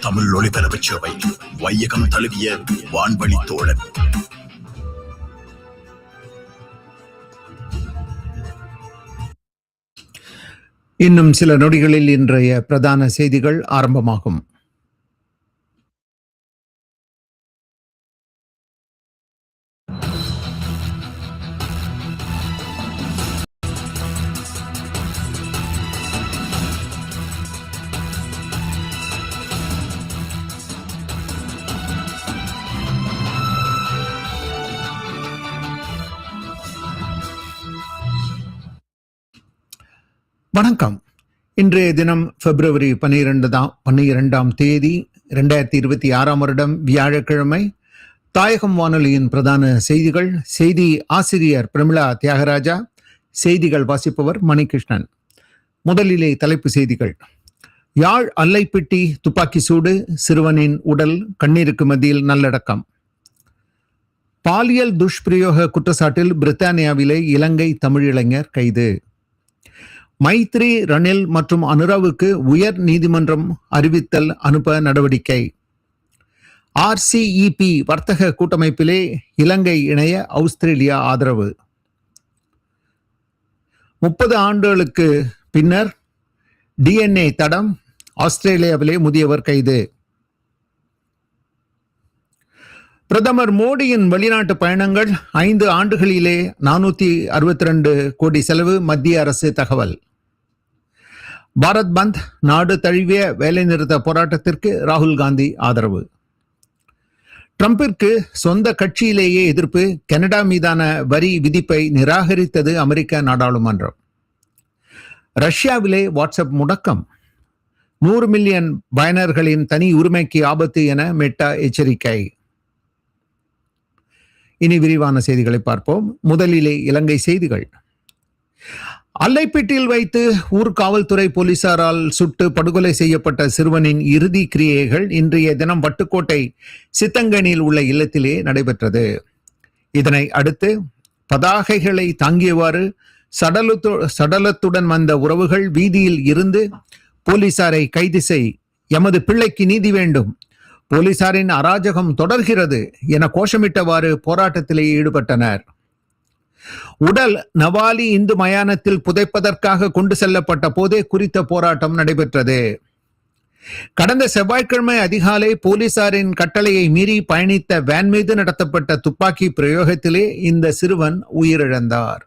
தமிழ் ஒளிபரப்பு சேவை வையகம் தழுவிய வான்வழி தோழன். இன்னும் சில நொடிகளில் இன்றைய பிரதான செய்திகள் ஆரம்பமாகும். வணக்கம். இன்றைய தினம் பிப்ரவரி பன்னிரெண்டாம் பன்னிரெண்டாம் தேதி ரெண்டாயிரத்தி இருபத்தி ஆறாம் வருடம் வியாழக்கிழமை. தாயகம் வானொலியின் பிரதான செய்திகள் செய்தி ஆசிரியர் பிரமிளா தியாகராஜா செய்திகள் வாசிப்பவர் மணிகிருஷ்ணன். முதலிலே தலைப்பு செய்திகள். யாழ் அல்லைப்பிட்டி துப்பாக்கி சூடு சிறுவனின் உடல் கண்ணீருக்கு மத்தியில் நல்லடக்கம். பாலியல் துஷ்பிரயோக குற்றச்சாட்டில் பிரித்தானியாவிலே இலங்கை தமிழிளைஞர் கைது. மைத்ரி ரணில் மற்றும் அனுராவுக்கு உயர் நீதிமன்றம் அறிவித்தல் அனுப்ப நடவடிக்கை. ஆர்சிஇபி வர்த்தக கூட்டமைப்பிலே இலங்கை இணைய ஆஸ்திரேலியா ஆதரவு. முப்பது ஆண்டுகளுக்கு பின்னர் டிஎன்ஏ தடம் ஆஸ்திரேலியாவிலே முதியவர் கைது. பிரதமர் மோடியின் வெளிநாட்டு பயணங்கள் ஐந்து ஆண்டுகளிலே நானூற்றி அறுபத்தி ரெண்டு கோடி செலவு மத்திய அரசு தகவல். பாரத் பந்த் நாடு தழுவிய வேலைநிறுத்த போராட்டத்திற்கு ராகுல் காந்தி ஆதரவு. ட்ரம்பிற்கு சொந்த கட்சியிலேயே எதிர்ப்பு கனடா மீதான வரி விதிப்பை நிராகரித்தது அமெரிக்க நாடாளுமன்றம். ரஷ்யாவிலே வாட்ஸ்அப் முடக்கம். நூறு மில்லியன் பயனர்களின் தனி உரிமைக்கு ஆபத்து என மெட்டா எச்சரிக்கை. இனி விரிவான செய்திகளை பார்ப்போம். முதலிலே இலங்கை செய்திகள். அல்லைப்பேட்டில் வைத்து ஊர் காவல்துறை போலீசாரால் சுட்டு படுகொலை செய்யப்பட்ட சிறுவனின் இறுதி கிரியைகள் இன்றைய தினம் வட்டுக்கோட்டை சித்தங்கனியில் உள்ள இல்லத்திலே நடைபெற்றது. இதனை அடுத்து பதாகைகளை தாங்கியவாறு சடலத்து சடலத்துடன் வந்த உறவுகள் வீதியில் இருந்து போலீசாரை கைது செய் எமது பிள்ளைக்கு நீதி வேண்டும். போலீசாரின் அராஜகம் தொடர்கிறது என கோஷமிட்டவாறு போராட்டத்திலே ஈடுபட்டனர். உடல் நவாலி இந்து மயானத்தில் புதைப்பதற்காக கொண்டு செல்லப்பட்ட போதே குறித்த போராட்டம் நடைபெற்றது. கடந்த செவ்வாய்க்கிழமை அதிகாலை போலீசாரின் கட்டளையை மீறி பயணித்த வேன் மீது நடத்தப்பட்ட துப்பாக்கி பிரயோகத்திலே இந்த சிறுவன் உயிரிழந்தார்.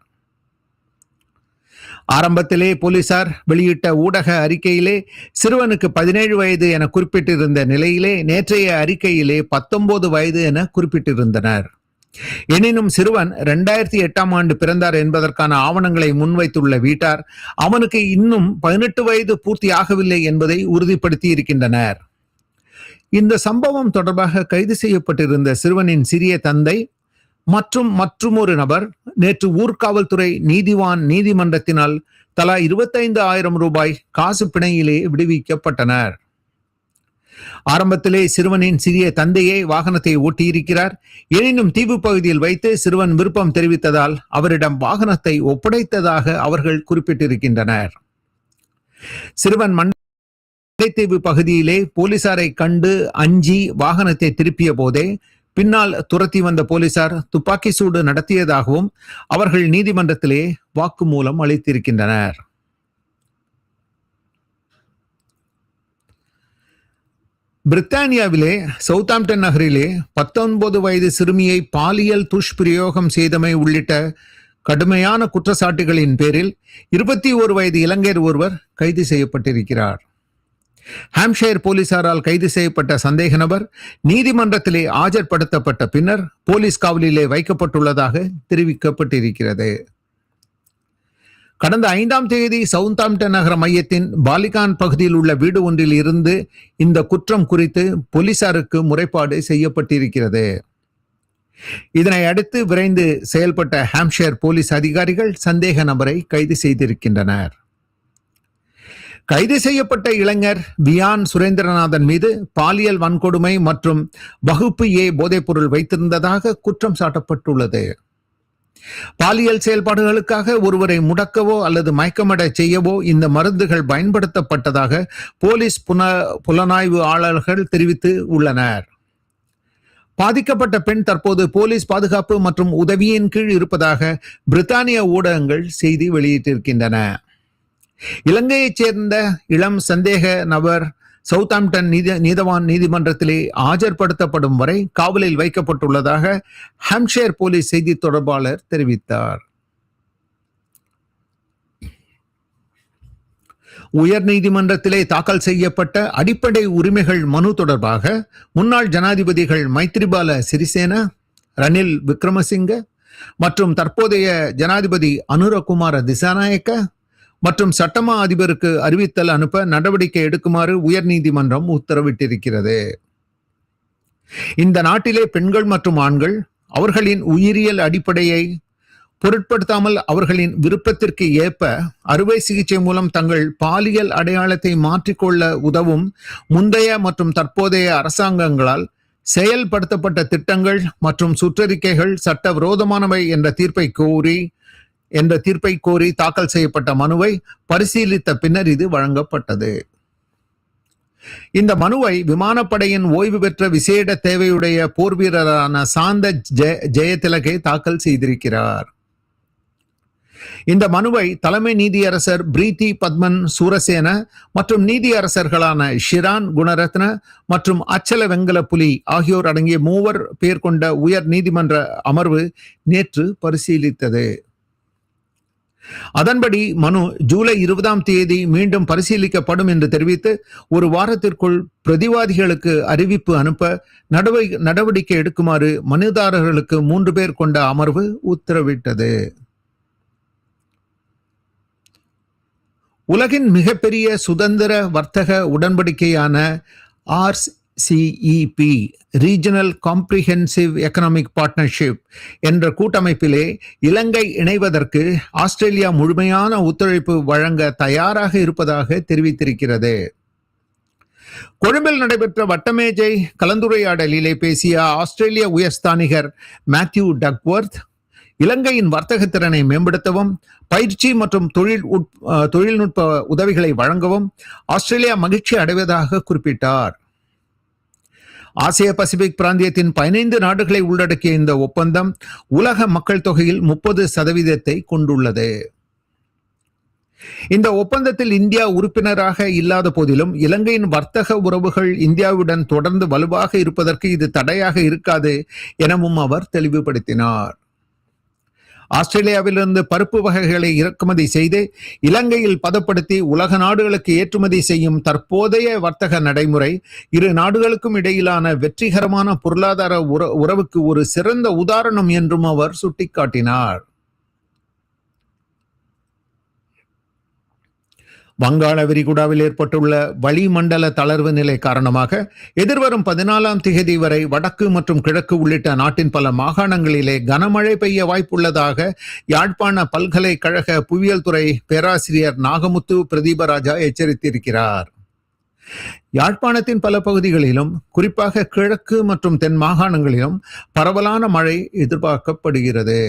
ஆரம்பத்திலே போலீசார் வெளியிட்ட ஊடக அறிக்கையிலே சிறுவனுக்கு பதினேழு வயது என குறிப்பிட்டிருந்த நிலையிலே நேற்றைய அறிக்கையிலே பத்தொன்பது வயது என குறிப்பிட்டிருந்தனர். எனினும் சிறுவன் இரண்டாயிரத்தி எட்டாம் ஆண்டு பிறந்தார் என்பதற்கான ஆவணங்களை முன்வைத்துள்ள வீட்டார் அவனுக்கு இன்னும் பதினெட்டு வயது பூர்த்தி ஆகவில்லை என்பதை உறுதிப்படுத்தி இருக்கின்றனர் இந்த சம்பவம் தொடர்பாக கைது செய்யப்பட்டிருந்த சிறுவனின் சிறிய தந்தை மற்றும் மற்றுமொரு நபர் நேற்று ஊர்காவல்துறை நீதிவான் நீதிமன்றத்தினால் தலா இருபத்தைந்து ஆயிரம் ரூபாய் காசு பிணையிலே விடுவிக்கப்பட்டனர். ஆரம்பத்திலே சிறுவனின் சிறிய தந்தையே வாகனத்தை ஓட்டியிருக்கிறார். எனினும் தீவு பகுதியில் வைத்து சிறுவன் விருப்பம் தெரிவித்ததால் அவரிடம் வாகனத்தை ஒப்படைத்ததாக அவர்கள் குறிப்பிட்டிருக்கின்றனர். சிறுவன் மண்டைத்தீவு பகுதியிலே போலீசாரை கண்டு அஞ்சி வாகனத்தை திருப்பிய போதே பின்னால் துரத்தி வந்த போலீசார் துப்பாக்கி சூடு நடத்தியதாகவும் அவர்கள் நீதிமன்றத்திலே வாக்குமூலம் அளித்திருக்கின்றனர். பிரித்தானியாவிலே சவுத்தாம்டன் நகரிலே பத்தொன்பது வயது சிறுமியை பாலியல் துஷ்பிரயோகம் செய்தமை உள்ளிட்ட கடுமையான குற்றச்சாட்டுகளின் பேரில் இருபத்தி ஒரு வயது இளைஞர் ஒருவர் கைது செய்யப்பட்டிருக்கிறார். ஹாம்ஷயர் போலீசாரால் கைது செய்யப்பட்ட சந்தேக நபர் நீதிமன்றத்திலே ஆஜர்படுத்தப்பட்ட பின்னர் போலீஸ் காவலிலே வைக்கப்பட்டுள்ளதாக தெரிவிக்கப்பட்டிருக்கிறது. கடந்த ஐந்தாம் தேதி சவுந்தாம்டன் நகர மையத்தின் பாலிகான் பகுதியில் உள்ள வீடு ஒன்றில் இருந்து இந்த குற்றம் குறித்து போலீசாருக்கு முறைப்பாடு செய்யப்பட்டிருக்கிறது. இதனை அடுத்து விரைந்து செயல்பட்ட ஹாம்ஷேர் போலீஸ் அதிகாரிகள் சந்தேக நபரை கைது செய்திருக்கின்றனர். கைது செய்யப்பட்ட இளைஞர் வியான் சுரேந்திரநாதன் மீது பாலியல் வன்கொடுமை மற்றும் வகுப்பு ஏ போதைப்பொருள் வைத்திருந்ததாக குற்றம் சாட்டப்பட்டுள்ளது. பாலியல் செயல்பாடுகளுக்காக ஒருவரை முடக்கவோ அல்லது மயக்கமடச் செய்யவோ இந்த மருந்துகள் பயன்படுத்தப்பட்டதாக போலீஸ் புன புலனாய்வு ஆளர்கள் தெரிவித்து உள்ளனர். பாதிக்கப்பட்ட பெண் தற்போது போலீஸ் பாதுகாப்பு மற்றும் உதவியின் கீழ் இருப்பதாக பிரித்தானிய ஊடகங்கள் செய்தி வெளியிட்டிருக்கின்றன. இலங்கையைச் சேர்ந்த இளம் சந்தேக நபர் சவுத்தாம்டன் நீதி நீதவான் நீதிமன்றத்திலே ஆஜர்படுத்தப்படும் வரை காவலில் வைக்கப்பட்டுள்ளதாக ஹாம்ஷேர் போலீஸ் செய்தி தொடர்பாளர் தெரிவித்தார். உயர் நீதிமன்றத்திலே தாக்கல் செய்யப்பட்ட அடிப்படை உரிமைகள் மனு தொடர்பாக முன்னாள் ஜனாதிபதிகள் மைத்ரிபால சிறிசேன ரணில் விக்ரமசிங்க மற்றும் தற்போதைய ஜனாதிபதி அனுரகுமார திசாநாயக்க மற்றும் சட்டமா அதிபருக்கு அறிவித்தல் அனுப்ப நடவடிக்கை எடுக்குமாறு உயர்நீதிமன்றம் உத்தரவிட்டிருக்கிறது. இந்த நாட்டிலே பெண்கள் மற்றும் ஆண்கள் அவர்களின் உயிரியல் அடிப்படையை பொருட்படுத்தாமல் அவர்களின் விருப்பத்திற்கு ஏற்ப அறுவை சிகிச்சை மூலம் தங்கள் பாலியல் அடையாளத்தை மாற்றிக்கொள்ள உதவும் முந்தைய மற்றும் தற்போதைய அரசாங்கங்களால் செயல்படுத்தப்பட்ட திட்டங்கள் மற்றும் சுற்றறிக்கைகள் சட்டவிரோதமானவை என்ற தீர்ப்பை கோரி என்ற தீர்ப்பை கோரி தாக்கல் செய்யப்பட்ட மனுவை பரிசீலித்த பின்னர் இது வழங்கப்பட்டது. இந்த மனுவை விமானப்படையின் ஓய்வு பெற்ற விசேட தேவையுடைய போர் வீரரான சாந்த ஜெய ஜெயதிலகே தாக்கல் செய்திருக்கிறார். இந்த மனுவை தலைமை நீதியரசர் பிரீத்தி பத்மன் சூரசேன மற்றும் நீதியரசர்களான ஷிரான் குணரத்ன மற்றும் அச்சல வெங்கல புலி ஆகியோர் அடங்கிய மூவர் பேர் கொண்ட உயர் நீதிமன்ற அமர்வு நேற்று பரிசீலித்தது. அதன்படி மனு ஜூலை இருபதாம் தேதி மீண்டும் பரிசீலிக்கப்படும் என்று தெரிவித்து ஒரு வாரத்திற்குள் பிரதிவாதிகளுக்கு அறிவிப்பு அனுப்ப நடவடிக்கை எடுக்குமாறு மனுதாரர்களுக்கு மூன்று பேர் கொண்ட அமர்வு உத்தரவிட்டது. உலகின் மிகப்பெரிய சுதந்திர வர்த்தக உடன்படிக்கையான RCEP regional comprehensive economic partnership என்ற கூட்டமைப்பிலே இலங்கை இணைவதற்கு ஆஸ்திரேலியா முழுமையான ஒத்துழைப்பு வழங்க தயாராக இருப்பதாக தெரிவித்திருக்கிறது. கொழும்பில் நடைபெற்ற வட்டமேஜை கலந்துரையாடலிலே பேசிய ஆஸ்திரேலிய உயர்ஸ்தானிகர் மேத்யூ டக்வர்த் இலங்கையின் வர்த்தக திறனை மேம்படுத்தவும் பயிற்சி மற்றும் தொழில் உட்- தொழில்நுட்ப உதவிகளை வழங்கவும் ஆஸ்திரேலியா மகிழ்ச்சி அடைவதாக குறிப்பிட்டார். ஆசிய பசிபிக் பிராந்தியத்தின் பதினைந்து நாடுகளை உள்ளடக்கிய இந்த ஒப்பந்தம் உலக மக்கள் தொகையில் முப்பது சதவீதத்தை கொண்டுள்ளது. இந்த ஒப்பந்தத்தில் இந்தியா உறுப்பினராக இல்லாத போதிலும் இலங்கையின் வர்த்தக உறவுகள் இந்தியாவுடன் தொடர்ந்து வலுவாக இருப்பதற்கு இது தடையாக இருக்காது எனவும் அவர் தெளிவுபடுத்தினார். ஆஸ்திரேலியாவிலிருந்து பருப்பு வகைகளை இறக்குமதி செய்து இலங்கையில் பதப்படுத்தி உலக நாடுகளுக்கு ஏற்றுமதி செய்யும் தற்போதைய வர்த்தக நடைமுறை இரு நாடுகளுக்கும் இடையிலான வெற்றிகரமான பொருளாதார உறவுக்கு ஒரு சிறந்த உதாரணம் என்றும் அவர் சுட்டிக்காட்டினார். வங்காள விரிகுடாவில் ஏற்பட்டுள்ள வளிமண்டல தளர்வு நிலை காரணமாக எதிர்வரும் பதினாலாம் திகதி வரை வடக்கு மற்றும் கிழக்கு உள்ளிட்ட நாட்டின் பல மாகாணங்களிலே கனமழை பெய்ய வாய்ப்புள்ளதாக யாழ்ப்பாண பல்கலைக்கழக புவியியல் துறை பேராசிரியர் நாகமுத்து பிரதீபராஜா எச்சரித்திருக்கிறார். யாழ்ப்பாணத்தின் பல பகுதிகளிலும் குறிப்பாக கிழக்கு மற்றும் தென் மாகாணங்களிலும் பரவலான மழை எதிர்பார்க்கப்படுகிறது.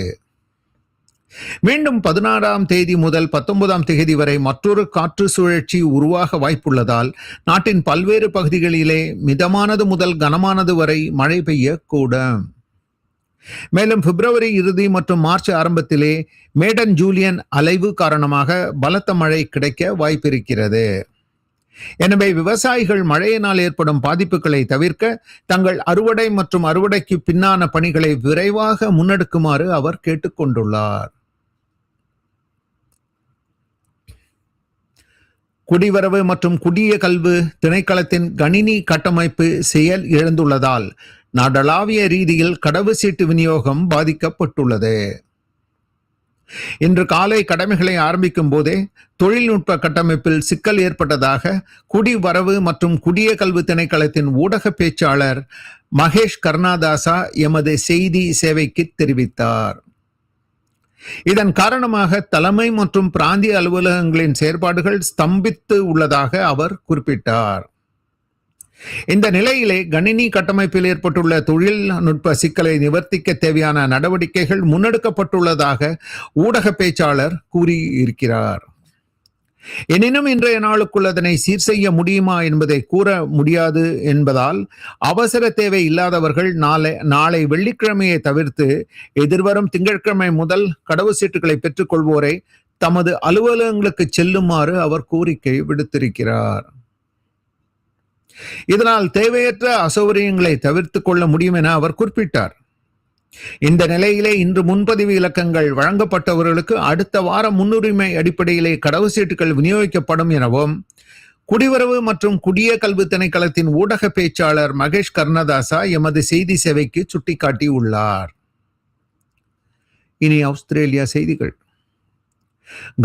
மீண்டும் பதினாறாம் தேதி முதல் பத்தொன்பதாம் தேதி வரை மற்றொரு காற்று சுழற்சி உருவாக வாய்ப்புள்ளதால் நாட்டின் பல்வேறு பகுதிகளிலே மிதமானது முதல் கனமானது வரை மழை பெய்யக்கூடும் மேலும் பிப்ரவரி இறுதி மற்றும் மார்ச் ஆரம்பத்திலே மேடன் ஜூலியன் அலைவு காரணமாக பலத்த மழை கிடைக்க வாய்ப்பிருக்கிறது. எனவே விவசாயிகள் மழையினால் ஏற்படும் பாதிப்புகளை தவிர்க்க தங்கள் அறுவடை மற்றும் அறுவடைக்கு பின்னான பணிகளை விரைவாக முன்னெடுக்குமாறு அவர் கேட்டுக்கொண்டுள்ளார். குடிவரவு மற்றும் குடிய கல்வி திணைக்களத்தின் கணினி கட்டமைப்பு செயல் இழந்துள்ளதால் நாடளாவிய ரீதியில் கடவு சீட்டு விநியோகம் பாதிக்கப்பட்டுள்ளது. இன்று காலை கடமைகளை ஆரம்பிக்கும் போதே தொழில்நுட்ப கட்டமைப்பில் சிக்கல் ஏற்பட்டதாக குடிவரவு மற்றும் குடிய கல்வி திணைக்களத்தின் ஊடக பேச்சாளர் மகேஷ் கருணாதாசா எமது செய்தி சேவைக்கு தெரிவித்தார். இதன் காரணமாக தலைமை மற்றும் பிராந்திய அலுவலகங்களின் செயற்பாடுகள் ஸ்தம்பித்து உள்ளதாக அவர் குறிப்பிட்டார். இந்த நிலையிலே கணினி கட்டமைப்பில் ஏற்பட்டுள்ள தொழில்நுட்ப சிக்கலை நிவர்த்திக்க தேவையான நடவடிக்கைகள் முன்னெடுக்கப்பட்டுள்ளதாக ஊடக பேச்சாளர் கூறியிருக்கிறார். எனினும் இன்றைய நாளுக்குள் அதனை சீர் செய்ய முடியுமா என்பதை கூற முடியாது என்பதால் அவசர தேவை இல்லாதவர்கள் நாளை நாளை வெள்ளிக்கிழமையை தவிர்த்து எதிர்வரும் திங்கட்கிழமை முதல் கடவுச்சீட்டுகளை பெற்றுக்கொள்வோரை தமது அலுவலகங்களுக்கு செல்லுமாறு அவர் கோரிக்கை விடுத்திருக்கிறார். இதனால் தேவையற்ற அசௌகரியங்களை தவிர்த்து கொள்ள முடியும் என அவர் குறிப்பிட்டார். இந்த நிலையிலே இன்று முன்பதிவு இலக்கங்கள் வழங்கப்பட்டவர்களுக்கு அடுத்த வாரம் முன்னுரிமை அடிப்படையிலே கடவுச்சீட்டுகள் விநியோகிக்கப்படும் எனவும் குடிவரவு மற்றும் குடிய கல்வி திணைக்களத்தின் ஊடக பேச்சாளர் மகேஷ் கர்ணதாசா எமது செய்தி சேவைக்கு சுட்டிக்காட்டியுள்ளார். இனி ஆஸ்திரேலியா செய்திகள்.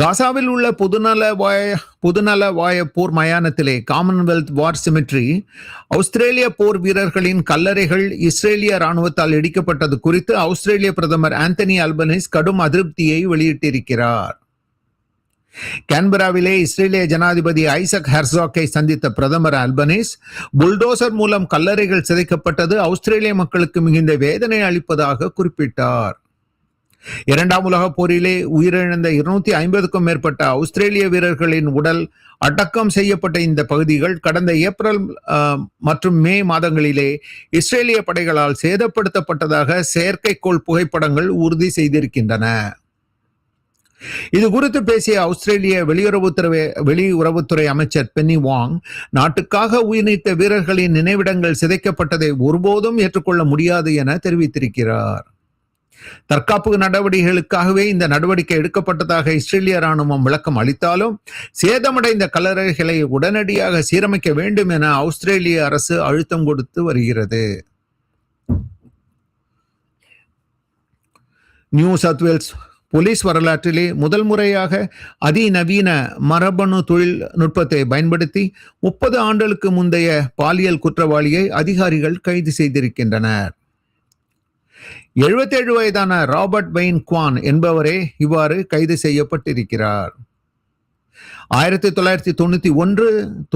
காசாவில் உள்ள பொதுநலவாய பொதுநலவாய போர் மயானத்திலே காமன்வெல்த் வார் சிமிட்ரி ஆஸ்திரேலிய போர் வீரர்களின் கல்லறைகள் இஸ்ரேலிய ராணுவத்தால் இடிக்கப்பட்டது குறித்து ஆஸ்திரேலிய பிரதமர் ஆந்தனி அல்பனிஸ் கடும் அதிருப்தியை வெளியிட்டிருக்கிறார். கேன்பராவிலே இஸ்ரேலிய ஜனாதிபதி ஐசக் ஹெர்சாக்கை சந்தித்த பிரதமர் அல்பனிஸ் புல்டோசர் மூலம் கல்லறைகள் சிதைக்கப்பட்டது ஆஸ்திரேலிய மக்களுக்கு மிகுந்த வேதனை அளிப்பதாக குறிப்பிட்டார். இரண்டாம் உலக போரிலே உயிரிழந்த இருநூத்தி ஐம்பதுக்கும் மேற்பட்ட ஆஸ்திரேலிய வீரர்களின் உடல் அடக்கம் செய்யப்பட்ட இந்த பகுதிகள் கடந்த ஏப்ரல் மற்றும் மே மாதங்களிலே இஸ்ரேலிய படைகளால் சேதப்படுத்தப்பட்டதாக செயற்கைக்கோள் புகைப்படங்கள் உறுதி செய்திருக்கின்றன. இது குறித்து பேசிய ஆஸ்திரேலிய வெளியுறவுத்துறை வெளியுறவுத்துறை அமைச்சர் பென்னி வாங் நாட்டுக்காக உயிர்நீத்த வீரர்களின் நினைவிடங்கள் சிதைக்கப்பட்டதை ஒருபோதும் ஏற்றுக்கொள்ள முடியாது என தெரிவித்திருக்கிறார். தற்காப்பு நடவடிக்கைகளுக்காகவே இந்த நடவடிக்கை எடுக்கப்பட்டதாக இஸ்ரேலிய ராணுவம் விளக்கம் அளித்தாலும் சேதமடைந்த கல்லறைகளை உடனடியாக சீரமைக்க வேண்டும் என ஆஸ்திரேலிய அரசு அழுத்தம் கொடுத்து வருகிறது. நியூ சவுத் வேல்ஸ் போலீஸ் வரலாற்றிலே முதல் முறையாக அதிநவீன மரபணு தொழில்நுட்பத்தை பயன்படுத்தி முப்பது ஆண்டுகளுக்கு முந்தைய பாலியல் குற்றவாளியை அதிகாரிகள் கைது செய்திருக்கின்றனர். எழுபத்தேழு வயதான ராபர்ட் பெயின் குவான் என்பவரே இவ்வாறு கைது செய்யப்பட்டிருக்கிறார். ஆயிரத்தி தொள்ளாயிரத்தி தொண்ணூற்றி ஒன்று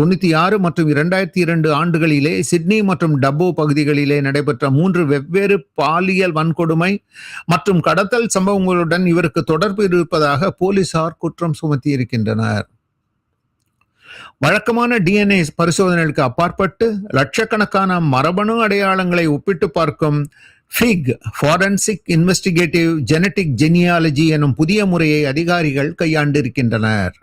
தொண்ணூற்றி ஆறு மற்றும் இரண்டாயிரத்தி இரண்டு ஆண்டுகளிலே சிட்னி மற்றும் டப்போ பகுதிகளிலே நடைபெற்ற மூன்று வெவ்வேறு பாலியல் வன்கொடுமை மற்றும் கடத்தல் சம்பவங்களுடன் இவருக்கு தொடர்பு இருப்பதாக போலீசார் குற்றம் சுமத்தியிருக்கின்றனர். வழக்கமான டிஎன்ஏ பரிசோதனைகளுக்கு அப்பாற்பட்டு லட்சக்கணக்கான மரபணு அடையாளங்களை ஒப்பிட்டு பார்க்கும் fig forensic investigative genetic genealogy எனும் புதிய முறையை அதிகாரிகள் கையாண்டிருக்கின்றனர்.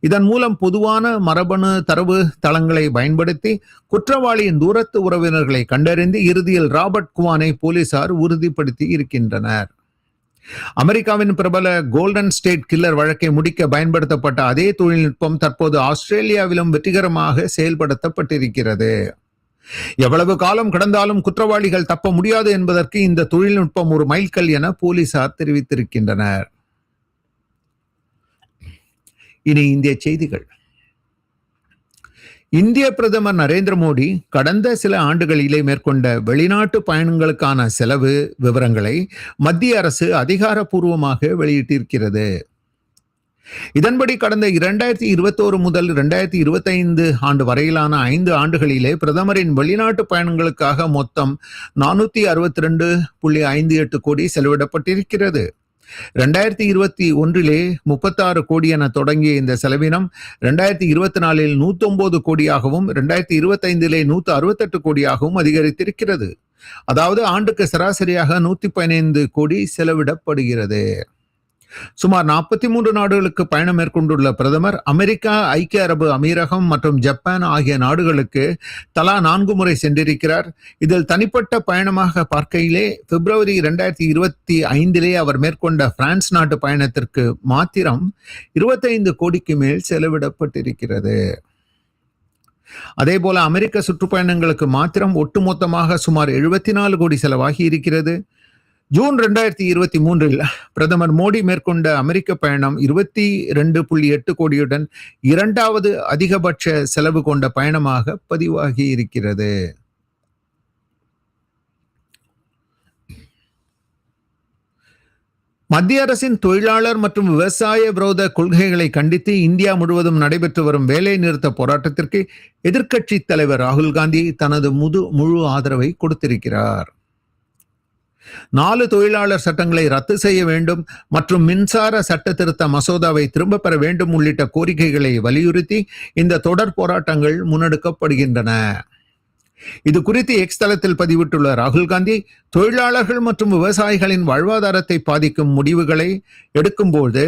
இதன் மூலம் பொதுவான மரபணு தரவு தளங்களை பயன்படுத்தி குற்றவாளியின் தூரத்து உறவினர்களை கண்டறிந்து இறுதியில் ராபர்ட் குவானை போலீசார் உறுதிப்படுத்தி இருக்கின்றனர். அமெரிக்காவின் பிரபல கோல்டன் ஸ்டேட் கில்லர் வழக்கை முடிக்க பயன்படுத்தப்பட்ட அதே தொழில்நுட்பம் தற்போது ஆஸ்திரேலியாவிலும் வெற்றிகரமாக செயல்படுத்தப்பட்டிருக்கிறது. எவ்வளவு காலம் கடந்தாலும் குற்றவாளிகள் தப்ப முடியாது என்பதற்கு இந்த தொழில்நுட்பம் ஒரு மைல்கல் என போலீசார் தெரிவித்திருக்கின்றனர். இனி இந்திய செய்திகள். இந்திய பிரதமர் நரேந்திர மோடி கடந்த சில ஆண்டுகளிலே மேற்கொண்ட வெளிநாட்டு பயணங்களுக்கான செலவு விவரங்களை மத்திய அரசு அதிகாரப்பூர்வமாக வெளியிட்டிருக்கிறது. இதன்படி கடந்த இரண்டாயிரத்தி இருபத்தோரு முதல் இரண்டாயிரத்தி இருபத்தைந்து ஆண்டு வரையிலான ஐந்து ஆண்டுகளிலே பிரதமரின் வெளிநாட்டு பயணங்களுக்காக மொத்தம் நானூத்தி அறுபத்தி ரெண்டு புள்ளி ஐந்து எட்டு கோடி செலவிடப்பட்டிருக்கிறது. ரெண்டாயிரத்தி இருபத்தி ஒன்றிலே முப்பத்தாறு கோடி என தொடங்கிய இந்த செலவினம் ரெண்டாயிரத்தி இருபத்தி நாலில் நூத்தொன்பது கோடியாகவும் ரெண்டாயிரத்தி இருபத்தைந்திலே நூத்தி அறுபத்தெட்டு கோடியாகவும் அதிகரித்திருக்கிறது. அதாவது ஆண்டுக்கு சராசரியாக நூத்தி பதினைந்து கோடி செலவிடப்படுகிறது. சுமார் நாற்பத்தி மூன்று நாடுகளுக்கு பயணம் மேற்கொண்டுள்ள பிரதமர் அமெரிக்கா ஐக்கிய அரபு அமீரகம் மற்றும் ஜப்பான் ஆகிய நாடுகளுக்கு தலா நான்கு முறை சென்றிருக்கிறார். இதில் தனிப்பட்ட பயணமாக பார்க்கையிலே பிப்ரவரி இரண்டாயிரத்தி இருபத்தி ஐந்திலே அவர் மேற்கொண்ட பிரான்ஸ் நாட்டு பயணத்திற்கு மாத்திரம் இருபத்தைந்து கோடிக்கு மேல் செலவிடப்பட்டிருக்கிறது. அதே போல அமெரிக்க சுற்றுப்பயணங்களுக்கு மாத்திரம் ஒட்டுமொத்தமாக சுமார் எழுபத்தி நாலு கோடி செலவாகி இருக்கிறது ஜூன் ரெண்டாயிரத்தி இருபத்தி மூன்றில் பிரதமர் மோடி மேற்கொண்ட அமெரிக்க பயணம் இருபத்தி ரெண்டு புள்ளி எட்டு கோடியுடன் இரண்டாவது அதிகபட்ச செலவு கொண்ட பயணமாக பதிவாகி இருக்கிறது. மத்திய அரசின் தொழிலாளர் மற்றும் விவசாய விரோத கொள்கைகளை கண்டித்து இந்தியா முழுவதும் நடைபெற்று வரும் வேலை நிறுத்த போராட்டத்திற்கு எதிர்க்கட்சி தலைவர் ராகுல் காந்தி தனது முது முழு ஆதரவை கொடுத்திருக்கிறார். நாலு தொழிலாளர் சட்டங்களை ரத்து செய்ய வேண்டும் மற்றும் மின்சார சட்ட திருத்த மசோதாவை திரும்ப பெற வேண்டும் உள்ளிட்ட கோரிக்கைகளை வலியுறுத்தி இந்த தொடர் போராட்டங்கள் முன்னெடுக்கப்படுகின்றன. இது குறித்து எக்ஸ் தளத்தில் பதிவிட்டுள்ள ராகுல் காந்தி தொழிலாளர்கள் மற்றும் விவசாயிகளின் வாழ்வாதாரத்தை பாதிக்கும் முடிவுகளை எடுக்கும்போது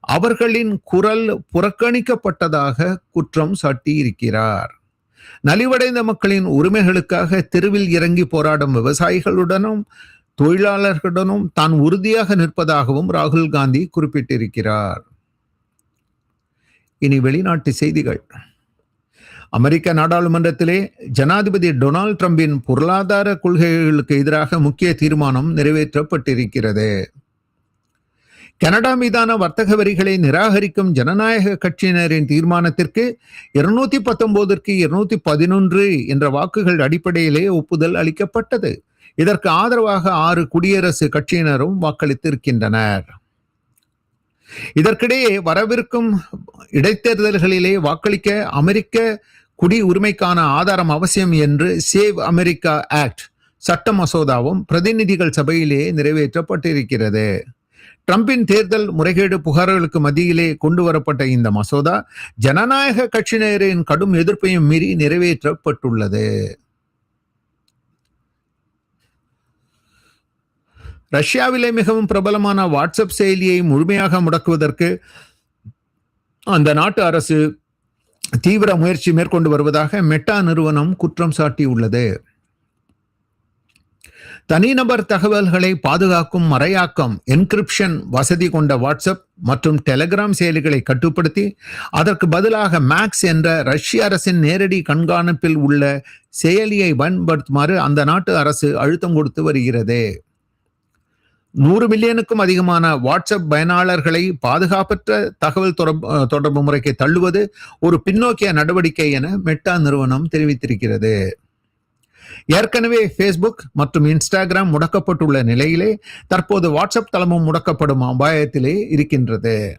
அவர்களின் குரல் புறக்கணிக்கப்பட்டதாக குற்றம் சாட்டியிருக்கிறார். நலிவடைந்த மக்களின் உரிமைகளுக்காக தெருவில் இறங்கி போராடும் விவசாயிகளுடனும் தொழிலாளர்களுடனும் தான் உறுதியாக நிற்பதாகவும் ராகுல் காந்தி குறிப்பிட்டிருக்கிறார். இனி வெளிநாட்டு செய்திகள். அமெரிக்க நாடாளுமன்றத்திலே ஜனாதிபதி டொனால்ட் ட்ரம்பின் பொருளாதார கொள்கைகளுக்கு எதிராக முக்கிய தீர்மானம் நிறைவேற்றப்பட்டிருக்கிறது. கனடா மீதான வர்த்தக வரிகளை நிராகரிக்கும் ஜனநாயக கட்சியினரின் தீர்மானத்திற்கு இருநூத்தி பத்தொன்பதற்கு இருநூத்தி பதினொன்று என்ற வாக்குகள் அடிப்படையிலே ஒப்புதல் அளிக்கப்பட்டது. இதற்கு ஆதரவாக ஆறு குடியரசு கட்சியினரும் வாக்களித்திருக்கின்றனர். இதற்கிடையே வரவிருக்கும் இடைத்தேர்தல்களிலே வாக்களிக்க அமெரிக்க குடி உரிமைக்கான ஆதாரம் அவசியம் என்று சேவ் அமெரிக்கா ஆக்ட் சட்ட மசோதாவும் பிரதிநிதிகள் சபையிலே நிறைவேற்றப்பட்டிருக்கிறது. ட்ரம்பின் தேர்தல் முறைகேடு புகார்களுக்கு மத்தியிலே கொண்டு வரப்பட்ட இந்த மசோதா ஜனநாயக கட்சியினரின் கடும் எதிர்ப்பையும் மீறி நிறைவேற்றப்பட்டுள்ளது. ரஷ்யாவிலே மிகவும் பிரபலமான வாட்ஸ்அப் செயலியை முழுமையாக முடக்குவதற்கு அந்த நாட்டு அரசு தீவிர முயற்சி மேற்கொண்டு வருவதாக மெட்டா நிறுவனம் குற்றம் சாட்டியுள்ளது. தனிநபர் தகவல்களை பாதுகாக்கும் மறையாக்கம் என்கிரிப்ஷன் வசதி கொண்ட வாட்ஸ்அப் மற்றும் டெலிகிராம் செயலிகளை கட்டுப்படுத்தி அதற்கு பதிலாக மேக்ஸ் என்ற ரஷ்ய அரசின் நேரடி கண்காணிப்பில் உள்ள செயலியை பயன்படுத்துமாறு அந்த நாட்டு அரசு அழுத்தம் கொடுத்து வருகிறது. நூறு மில்லியனுக்கும் அதிகமான வாட்ஸ்அப் பயனாளர்களை பாதுகாப்பற்ற தகவல் தொடர்பு தொடர்பு முறைக்கு தள்ளுவது ஒரு பின்னோக்கிய நடவடிக்கை என மெட்டா நிறுவனம் தெரிவித்திருக்கிறது. ஏற்கனவே ஃபேஸ்புக் மற்றும் இன்ஸ்டாகிராம் முடக்கப்பட்டுள்ள நிலையிலே தற்போது வாட்ஸ்அப் தளமும் முடக்கப்படும் அபாயத்திலே இருக்கின்றது.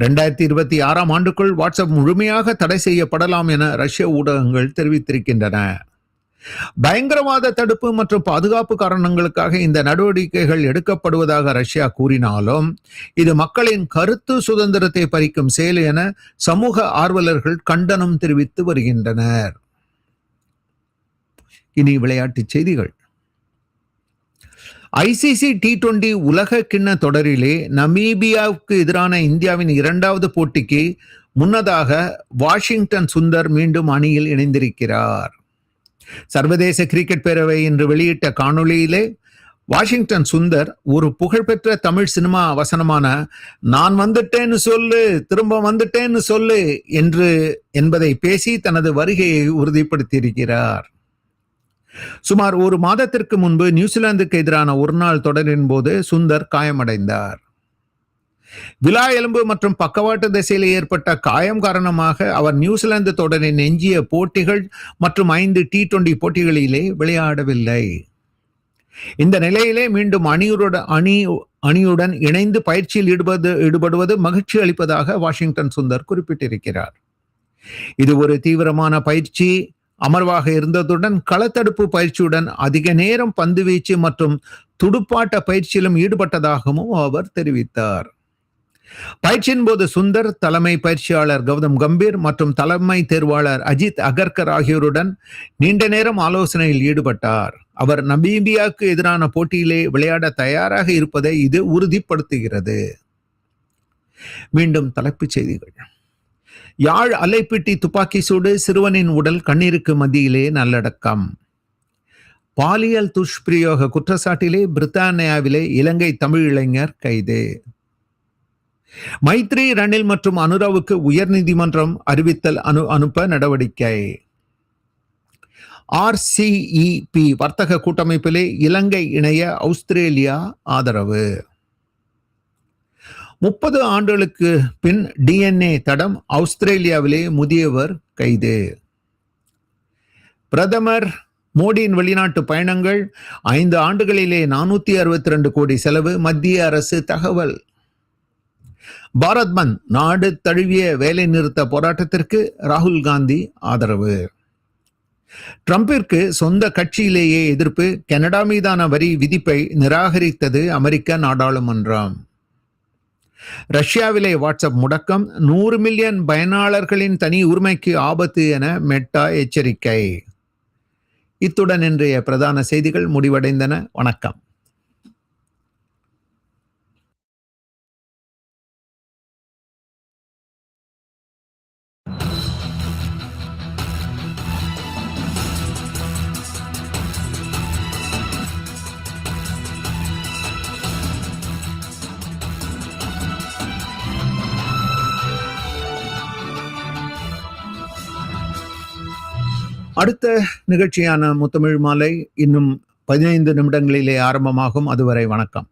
ரெண்டாயிரத்தி இருபத்தி ஆறாம் ஆண்டுக்குள் வாட்ஸ்அப் முழுமையாக தடை செய்யப்படலாம் என ரஷ்ய ஊடகங்கள் தெரிவித்திருக்கின்றன. பயங்கரவாத தடுப்பு மற்றும் பாதுகாப்பு காரணங்களுக்காக இந்த நடவடிக்கைகள் எடுக்கப்படுவதாக ரஷ்யா கூறினாலும் இது மக்களின் கருத்து சுதந்திரத்தை பறிக்கும் செயல் என சமூக ஆர்வலர்கள் கண்டனம் தெரிவித்து வருகின்றனர். இனி விளையாட்டுச் செய்திகள். ஐசிசி டி டுவெண்டி உலக கிண்ண தொடரிலே நமீபியாவுக்கு எதிரான இந்தியாவின் இரண்டாவது போட்டிக்கு முன்னதாக வாஷிங்டன் சுந்தர் மீண்டும் அணியில் இணைந்திருக்கிறார். சர்வதேச கிரிக்கெட் பேரவை இன்று வெளியிட்ட காணொளியிலே வாஷிங்டன் சுந்தர் ஒரு புகழ்பெற்ற தமிழ் சினிமா வசனமான நான் வந்துட்டேன்னு சொல்லு திரும்ப வந்துட்டேன்னு சொல்லு என்று என்பதை பேசி தனது வருகையை உறுதிப்படுத்தியிருக்கிறார். சுமார் ஒரு மாதத்திற்கு முன்பு நியூசிலாந்துக்கு எதிரான ஒருநாள் தொடரின் போது சுந்தர் காயமடைந்தார். விலா எலும்பு மற்றும் பக்கவாட்டு திசையில் ஏற்பட்ட காயம் காரணமாக அவர் நியூசிலாந்து தொடரின் எஞ்சிய போட்டிகள் மற்றும் ஐந்து டி டுவெண்டி போட்டிகளிலே விளையாடவில்லை. இந்த நிலையிலே மீண்டும் அணியுடன் அணி அணியுடன் இணைந்து பயிற்சியில் ஈடுபது ஈடுபடுவது மகிழ்ச்சி அளிப்பதாக வாஷிங்டன் சுந்தர் குறிப்பிட்டிருக்கிறார். இது ஒரு தீவிரமான பயிற்சி. அமர்வாக இருந்ததுடன் களத்தடுப்பு பயிற்சியுடன் அதிக நேரம் பந்து வீச்சு மற்றும் துடுப்பாட்ட பயிற்சியிலும் ஈடுபட்டதாகவும் அவர் தெரிவித்தார். பயிற்சியின் போது சுந்தர் தலைமை பயிற்சியாளர் கௌதம் கம்பீர் மற்றும் தலைமை தேர்வாளர் அஜித் அகர்கர் ஆகியோருடன் நீண்ட நேரம் ஆலோசனையில் ஈடுபட்டார். அவர் நமீபியாவுக்கு எதிரான போட்டியிலே விளையாட தயாராக இருப்பதை இது உறுதிப்படுத்துகிறது. மீண்டும் தலைப்புச் செய்திகள். யாழ் அலைப்பிட்டி துப்பாக்கி சூடு சிறுவனின் உடல் கண்ணீருக்கு மத்தியிலே நல்லடக்கம். பாலியல் துஷ்பிரயோக குற்றச்சாட்டிலே பிரித்தானியாவிலே இலங்கை தமிழ் இளைஞர் கைது. மைத்ரி ரணில் மற்றும் அனுராவுக்கு உயர்நீதிமன்றம் அறிவித்தல் அனு அனுப்ப நடவடிக்கை. ஆர்சிஇபி வர்த்தக கூட்டமைப்பிலே இலங்கை இணைய ஆஸ்திரேலியா ஆதரவு. முப்பது ஆண்டுகளுக்கு பின் டிஎன்ஏ தடம் ஆஸ்திரேலியாவிலே முதியவர் கைது. பிரதமர் மோடியின் வெளிநாட்டு பயணங்கள் ஐந்து ஆண்டுகளிலே நானூத்தி அறுபத்தி ரெண்டு கோடி செலவு மத்திய அரசு தகவல் பாரத் பந்த் நாடு தழுவிய வேலை நிறுத்த போராட்டத்திற்கு ராகுல் காந்தி ஆதரவு. ட்ரம்பிற்கு சொந்த கட்சியிலேயே எதிர்ப்பு கனடா மீதான வரி விதிப்பை நிராகரித்தது அமெரிக்க நாடாளுமன்றம். ரஷ்யாவிலே வாட்ஸ்அப் முடக்கம் நூறு மில்லியன் பயனாளர்களின் தனி உரிமைக்கு ஆபத்து என மெட்டா எச்சரிக்கை. இத்துடன் இன்றைய பிரதான செய்திகள் முடிவடைந்தன. வணக்கம். அடுத்த நிகழ்ச்சியான முத்தமிழ் மாலை இன்னும் பதினைந்து நிமிடங்களிலே ஆரம்பமாகும். அதுவரை வணக்கம்.